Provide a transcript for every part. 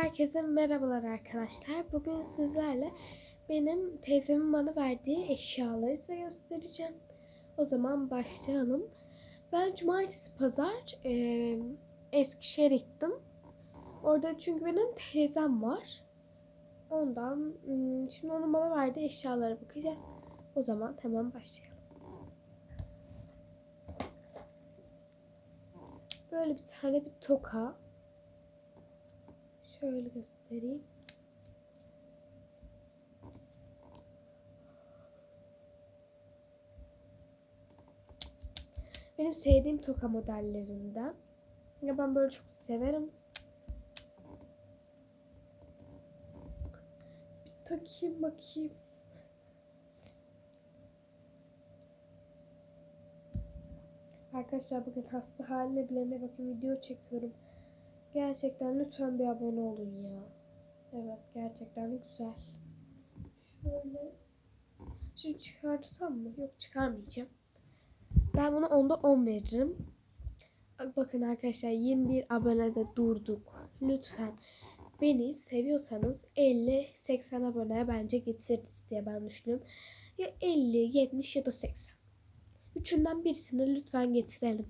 Herkese merhabalar arkadaşlar. Bugün sizlerle benim teyzemin bana verdiği eşyaları size göstereceğim. O zaman başlayalım. Ben cumartesi pazar e, Eskişehir'e gittim. Orada çünkü benim teyzem var. Ondan hmm, şimdi onun bana verdiği eşyalara bakacağız. O zaman hemen başlayalım. Böyle bir tane bir toka. Şöyle göstereyim. Benim sevdiğim toka modellerinden. Ya ben böyle çok severim. Bir takayım bakayım. Arkadaşlar bugün hasta haline bilene bakın video çekiyorum. Gerçekten lütfen bir abone olun ya. Evet gerçekten güzel. Şöyle. Şimdi çıkartsam mı? Yok çıkarmayacağım. Ben bunu onda 10 veririm. Bakın arkadaşlar 21 abonede durduk. Lütfen beni seviyorsanız 50-80 aboneye bence getiririz diye ben düşünüyorum. Ya 50, 70 ya da 80. Üçünden birisini lütfen getirelim.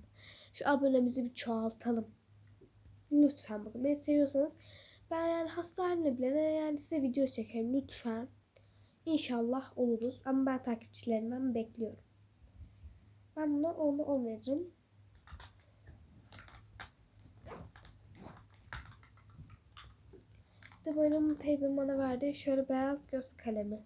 Şu abonemizi bir çoğaltalım. Lütfen bakın beni seviyorsanız ben yani hasta haline bile yani size video çekerim lütfen. İnşallah oluruz ama ben takipçilerimden bekliyorum. Ben buna 10'da 10 veririm. De benim teyzem bana verdi şöyle beyaz göz kalemi.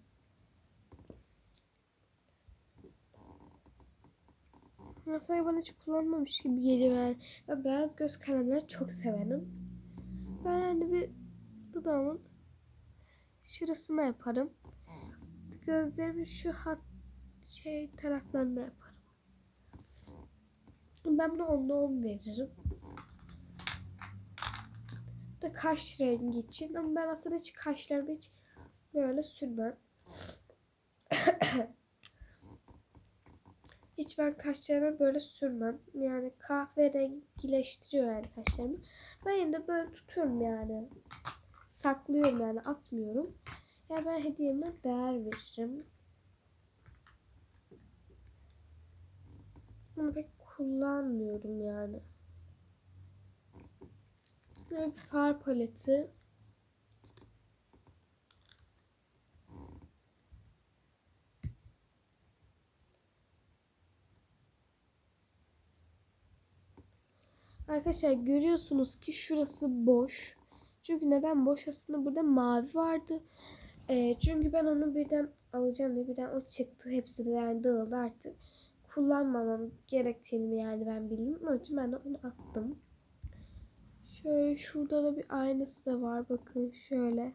Masayı bana hiç kullanmamış gibi geliyor yani. Ben beyaz göz kalemleri çok severim. Ben yani bir dudağımın şurasına yaparım. Gözlerimin şu hat şey taraflarına yaparım. Ben buna onda on veririm. Bu da kaş rengi için ama ben aslında hiç kaşlarımı hiç böyle sürmem. Hiç ben kaşlarımı böyle sürmem. Yani kahverengileştiriyor yani kaşlarımı. Ben yine de böyle tutuyorum yani. Saklıyorum yani atmıyorum. Ya yani ben hediyeme değer veririm. Bunu pek kullanmıyorum yani. Böyle bir far paleti. Arkadaşlar görüyorsunuz ki şurası boş. Çünkü neden boş? Aslında burada mavi vardı. E, çünkü ben onu birden alacağım diye birden o çıktı. Hepsi de yani dağıldı artık. Kullanmamam gerektiğini yani ben bildim. Onun için ben de onu attım. Şöyle şurada da bir aynası da var. Bakın şöyle.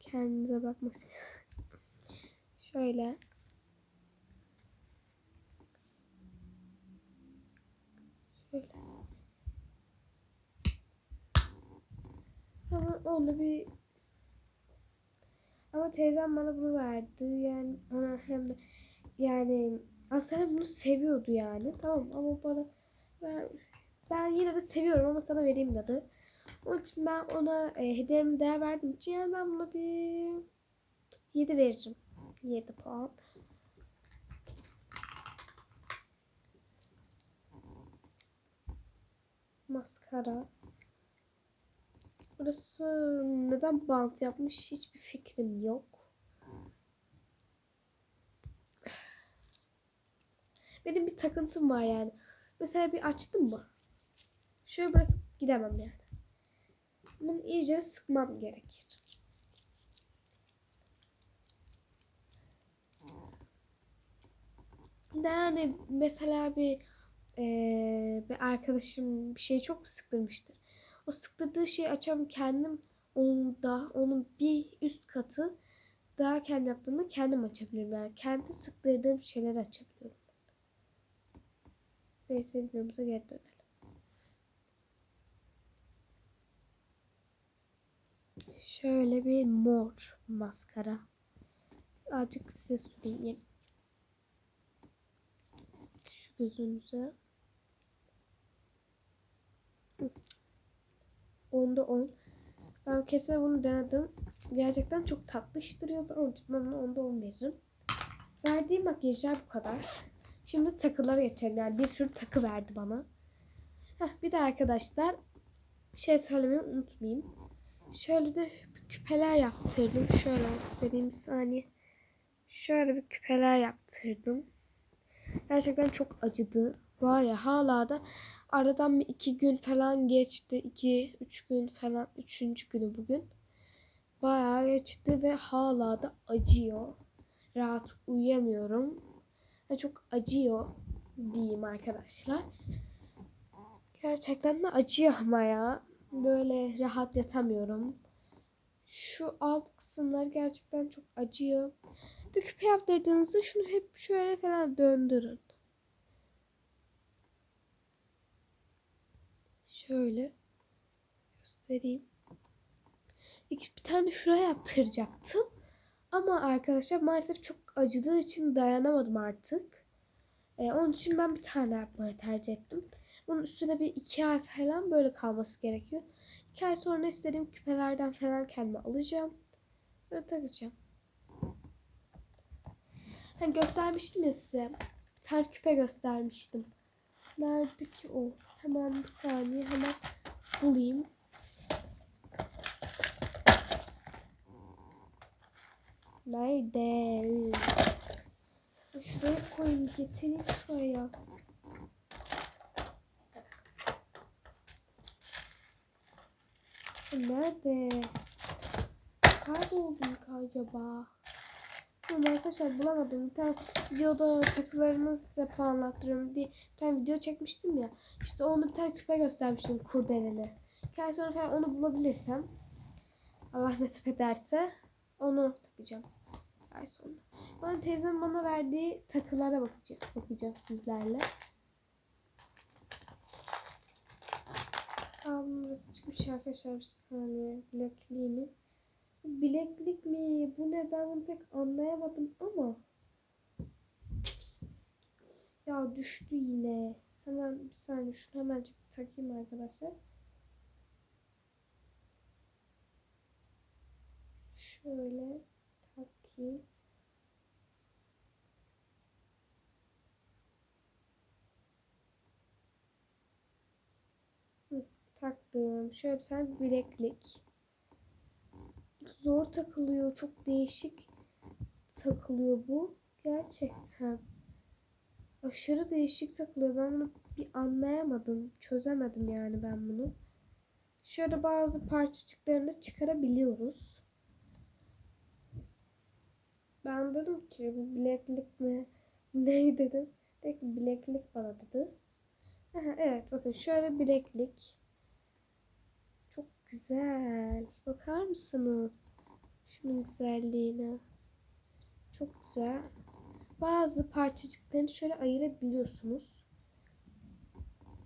Kendinize Şöyle. Şöyle. Ama onu bir ama teyzem bana bunu verdi. Yani bana hem de yani aslında bunu seviyordu yani. Tamam ama bana ben, ben yine de seviyorum ama sana vereyim dedi. Onun için ben ona e, hediyemi değer verdim için yani ben buna bir 7 veririm. 7 puan. Maskara. Burası neden bant yapmış hiçbir fikrim yok. Benim bir takıntım var yani. Mesela bir açtım mı? Şöyle bırakıp gidemem yani. Bunu iyice sıkmam gerekir. Yani mesela bir ee, bir arkadaşım bir şeyi çok mu sıktırmıştır? O sıktırdığı şeyi açam kendim onda onun bir üst katı daha kendim yaptığımda kendim açabilirim. Yani kendi sıktırdığım şeyleri açabiliyorum. Neyse videomuza geri dönelim. Şöyle bir mor maskara. Azıcık size süreyim. Şu gözünüze. Onda on. Ben kesin bunu denedim. Gerçekten çok tatlış duruyor. Ben ona onda 10 veririm. Verdiğim makyajlar bu kadar. Şimdi takılara geçelim. Yani bir sürü takı verdi bana. Heh, bir de arkadaşlar şey söylemeyi unutmayayım. Şöyle de küpeler yaptırdım. Şöyle vereyim bir saniye. Şöyle bir küpeler yaptırdım. Gerçekten çok acıdı. Var ya hala da aradan bir iki gün falan geçti. iki üç gün falan. Üçüncü günü bugün. Bayağı geçti ve hala da acıyor. Rahat uyuyamıyorum. Ve çok acıyor diyeyim arkadaşlar. Gerçekten de acıyor ama ya. Böyle rahat yatamıyorum. Şu alt kısımlar gerçekten çok acıyor. Küpe yaptırdığınızda şunu hep şöyle falan döndürün. Şöyle göstereyim. İki, bir tane şuraya yaptıracaktım. Ama arkadaşlar maalesef çok acıdığı için dayanamadım artık. Ee, onun için ben bir tane yapmayı tercih ettim. Bunun üstüne bir iki ay falan böyle kalması gerekiyor. İki ay sonra istediğim küpelerden falan kendime alacağım. Böyle takacağım. Hani göstermiştim ya size. Bir tane küpe göstermiştim. Nerede ki o? Hemen bir saniye hemen bulayım. Nerede? Şuraya koyayım. Getireyim şuraya. Nerede? Kayboldum ki acaba? Ama arkadaşlar bulamadım. Bir tane videoda takılarımı size puanlattırıyorum diye bir tane video çekmiştim ya. İşte onu bir tane küpe göstermiştim kurdeleli. Kendi sonra falan onu bulabilirsem Allah nasip ederse onu takacağım. Ay sonra. Bana teyzem bana verdiği takılara bakacağız, bakacağız sizlerle. Ablamız çıkmış arkadaşlar bir saniye. Bilekliği mi? Bileklik mi? Bu ne? Ben bunu pek anlayamadım ama. Ya düştü yine. Hemen bir saniye şunu hemen takayım arkadaşlar. Şöyle takayım. Hı, taktım. Şöyle bir tane bileklik. Zor takılıyor. Çok değişik takılıyor bu. Gerçekten. Aşırı değişik takılıyor. Ben bunu bir anlayamadım. Çözemedim yani ben bunu. Şöyle bazı parçacıklarını çıkarabiliyoruz. Ben dedim ki bu bileklik mi? Ne dedim? Dedi ki bileklik bana dedi. Aha, evet bakın şöyle bileklik. Güzel. Bakar mısınız? Şunun güzelliğine. Çok güzel. Bazı parçacıklarını şöyle ayırabiliyorsunuz.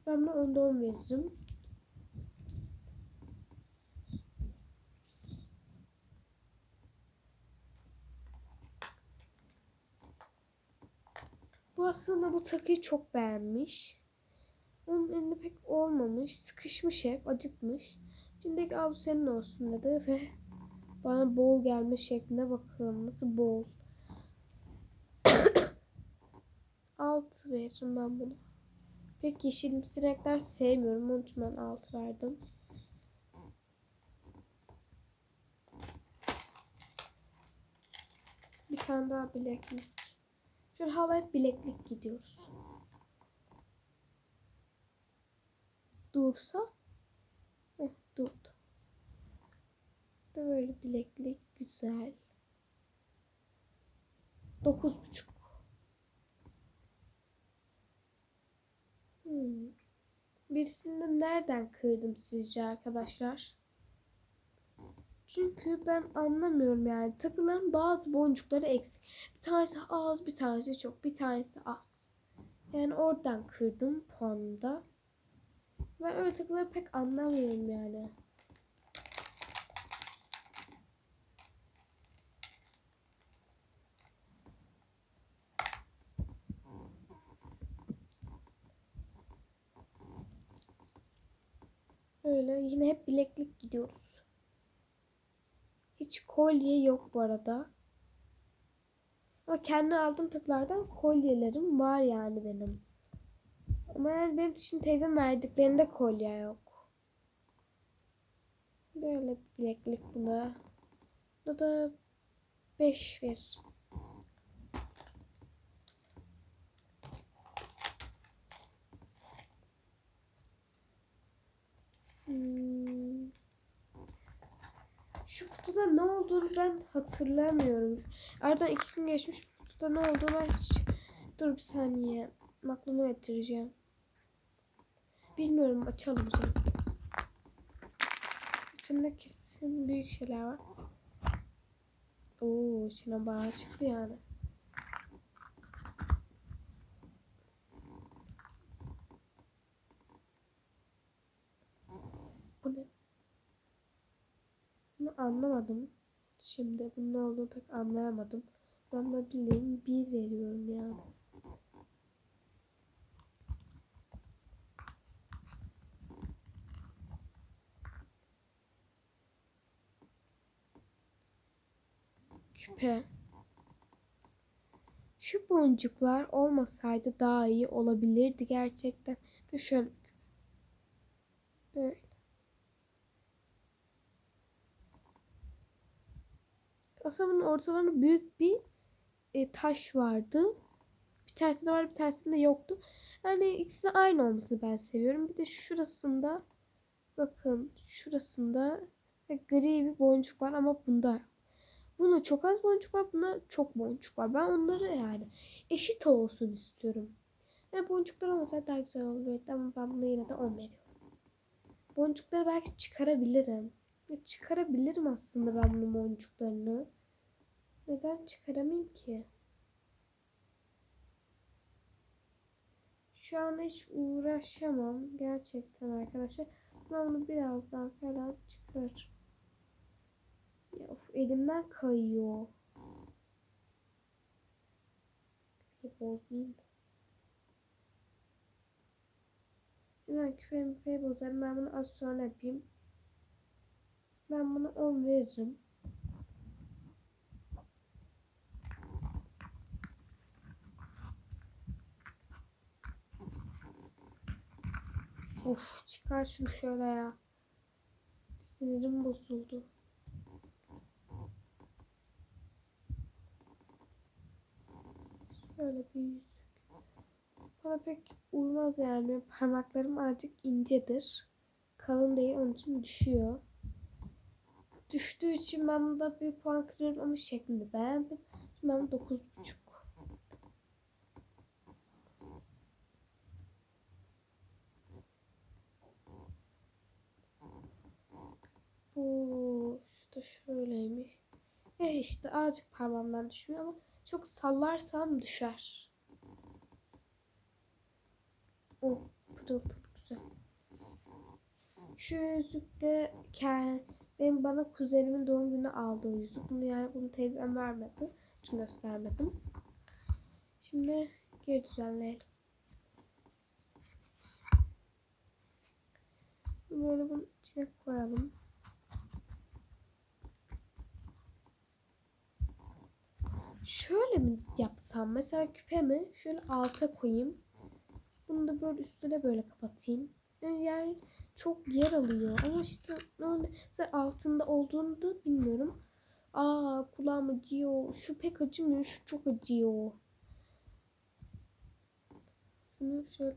Ben buna onda on veririm. Bu aslında bu takıyı çok beğenmiş. Onun elinde pek olmamış. Sıkışmış hep. Acıtmış. İçindeki av senin olsun dedi ve bana bol gelme şekline bakın. Nasıl bol. Altı veririm ben bunu. Pek yeşilimsi renkler sevmiyorum. Onun için ben altı verdim. Bir tane daha bileklik. Şöyle hala hep bileklik gidiyoruz. Dursa. Durdu. Da böyle bileklik güzel. Dokuz buçuk. Hmm. Birisini nereden kırdım sizce arkadaşlar? Çünkü ben anlamıyorum yani. Takıların bazı boncukları eksik. Bir tanesi az, bir tanesi çok, bir tanesi az. Yani oradan kırdım puanında. Ben öyle takıları pek anlamıyorum yani. Öyle yine hep bileklik gidiyoruz. hiç kolye yok bu arada. Ama kendi aldığım takılardan kolyelerim var yani benim. Ama yani benim şimdi teyzem verdiklerinde kolye yok. Böyle bileklik buna. Buna da 5 ver. Hmm. Şu kutuda ne olduğunu ben hatırlamıyorum. Aradan iki gün geçmiş kutuda ne olduğunu hiç... Dur bir saniye. Aklıma getireceğim. Bilmiyorum açalım o zaman. İçinde kesin büyük şeyler var. Oo içine bayağı çıktı yani. Bu ne? Bunu anlamadım. Şimdi bunun ne olduğunu pek anlayamadım. Ben de bileyim bir veriyorum yani. Küpe. Şu boncuklar olmasaydı daha iyi olabilirdi gerçekten. Bir şöyle böyle. Aslında bunun ortalarında büyük bir e, taş vardı. Bir tanesinde var bir tanesinde yoktu. Yani ikisinin aynı olmasını ben seviyorum. Bir de şurasında bakın şurasında gri bir boncuk var ama bunda yok. Buna çok az boncuk var, buna çok boncuk var. Ben onları yani eşit olsun istiyorum. Yani boncuklar olmasa daha güzel olurdu ama ben buna yine de 10 veriyorum. Boncukları belki çıkarabilirim. Ya çıkarabilirim aslında ben bunun boncuklarını. Neden çıkaramayayım ki? Şu anda hiç uğraşamam gerçekten arkadaşlar. Ben bunu birazdan falan çıkarırım. Elimden kayıyor. Bir bozmayayım da. Hemen küpemi küpeyi bozarım. Ben bunu az sonra yapayım. Ben bunu 10 veririm. Of çıkar şunu şöyle ya. Sinirim bozuldu. Şöyle bir yüzük. Bana pek uymaz yani. Parmaklarım azıcık incedir. Kalın değil onun için düşüyor. Düştüğü için ben bunda bir puan kırıyorum ama şeklini beğendim. Şimdi ben 9.5. Bu şu da şöyleymiş. E işte azıcık parmağımdan düşmüyor ama çok sallarsam düşer. O pırıltılı güzel. Şu yüzük de benim bana kuzenimin doğum günü aldığı yüzük. Bunu yani bunu teyzem vermedi. Çünkü göstermedim. Şimdi geri düzenleyelim. Böyle bunun içine koyalım. Şöyle mi yapsam? Mesela küpemi şöyle alta koyayım. Bunu da böyle üstüne böyle kapatayım. Yani yer çok yer alıyor. Ama işte öyle mesela altında olduğunu da bilmiyorum. Aa kulağım acıyor. Şu pek acımıyor. Şu çok acıyor. Şunu şöyle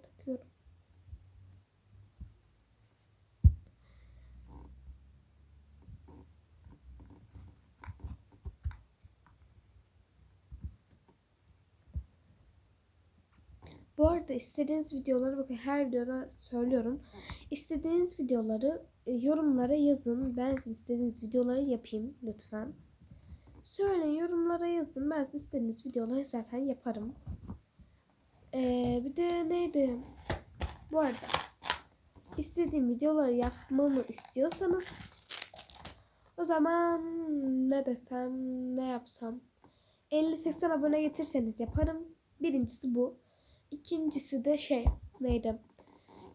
Bu arada istediğiniz videoları bakın her videoda söylüyorum. İstediğiniz videoları e, yorumlara yazın. Ben size istediğiniz videoları yapayım lütfen. Söyleyin yorumlara yazın. Ben size istediğiniz videoları zaten yaparım. Ee, bir de neydi? Bu arada istediğim videoları yapmamı istiyorsanız o zaman ne desem ne yapsam 50-80 abone getirseniz yaparım. Birincisi bu. İkincisi de şey neydi?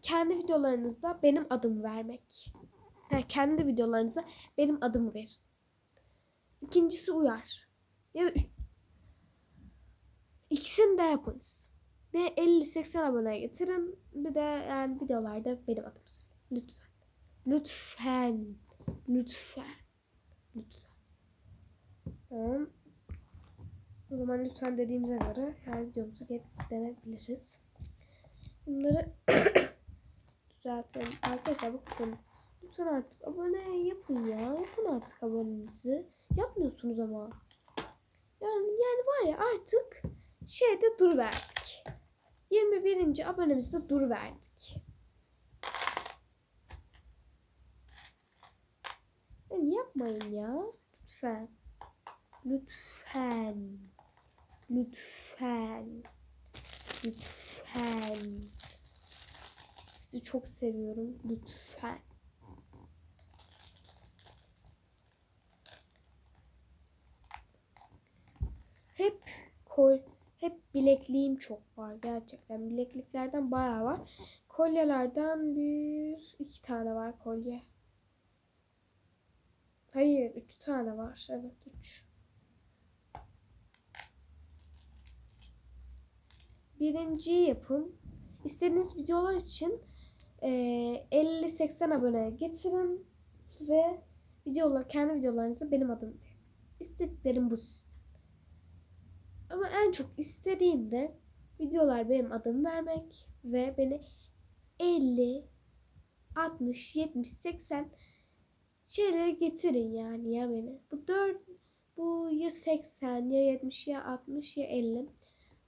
Kendi videolarınızda benim adımı vermek. Yani kendi videolarınıza benim adımı ver. İkincisi uyar. Ya da üç- İkisini de yapınız. Ve 50-80 aboneye getirin. Bir de yani videolarda benim adım söyle. Lütfen. Lütfen. Lütfen. Lütfen. Tamam. O zaman lütfen dediğimize göre her videomuzu denebiliriz. Bunları düzeltelim. Arkadaşlar bakın. Lütfen artık abone yapın ya. Yapın artık abonenizi. Yapmıyorsunuz ama. Yani, yani var ya artık şeyde dur verdik. 21. abonemizde dur verdik. Yani yapmayın ya. Lütfen. Lütfen. Lütfen. Lütfen. Sizi çok seviyorum. Lütfen. Hep kol hep bilekliğim çok var gerçekten. Bilekliklerden bayağı var. Kolyelerden bir iki tane var kolye. Hayır, üç tane var. Evet, üç. Birinciyi yapın. İstediğiniz videolar için eee, 50-80 abone getirin ve videolar, kendi videolarınızı benim adım verin. Bu sizden. Ama en çok istediğim de videolar benim adım vermek ve beni 50, 60, 70, 80 şeylere getirin yani ya beni. Bu dört bu ya 80 ya 70 ya 60 ya 50.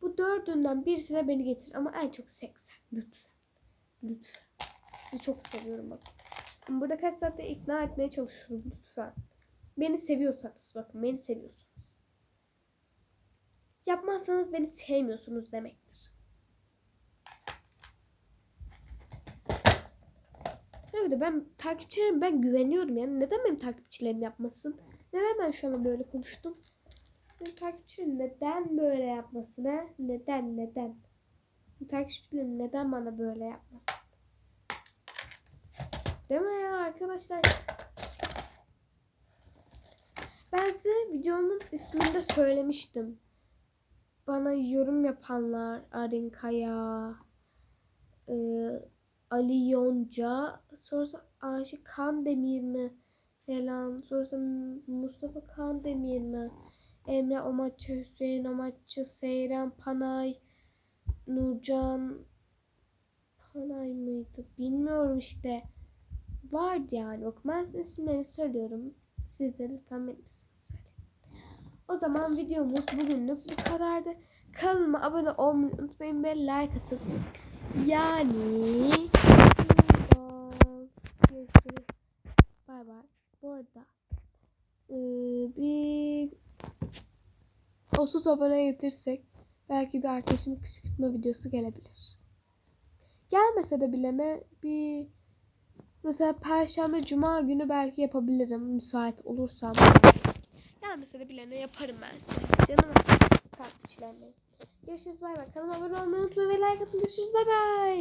Bu dördünden birisine beni getir ama en çok 80 lütfen. Lütfen. Sizi çok seviyorum bakın. Burada kaç saatte ikna etmeye çalışıyorum lütfen. Beni seviyorsanız bakın beni seviyorsanız. Yapmazsanız beni sevmiyorsunuz demektir. Evet ben takipçilerim ben güveniyorum yani. Neden benim takipçilerim yapmasın? Neden ben şu an böyle konuştum? Benim takipçilerim neden böyle yapmasın ha? Neden neden? Takipçilerim neden bana böyle yapmasın? Değil mi ya arkadaşlar? Ben size videomun isminde söylemiştim. Bana yorum yapanlar Arin Kaya, e, Ali Yonca, sonrası Ayşe Kandemir mi falan, sonrası Mustafa Kandemir mi, Emre Omaççı, Hüseyin Omaççı, Seyran Panay, Nurcan Panay mıydı bilmiyorum işte. Vardı yani. Bak ben sizin isimlerini söylüyorum. Siz de lütfen benim ismimi söyleyin. O zaman videomuz bugünlük bu kadardı. Kanalıma abone olmayı unutmayın ve like atın. Yani görüşürüz. Bay bay. Bu arada eee, bir 30 abone getirsek belki bir arkadaşımın kışkırtma videosu gelebilir. Gelmese de bile ne bir mesela perşembe cuma günü belki yapabilirim müsait olursam. Gelmese de bile ne yaparım ben size. Canım takipçilerim. Görüşürüz bay bay. Kanalıma abone olmayı unutmayın ve like atın. Görüşürüz bay bay.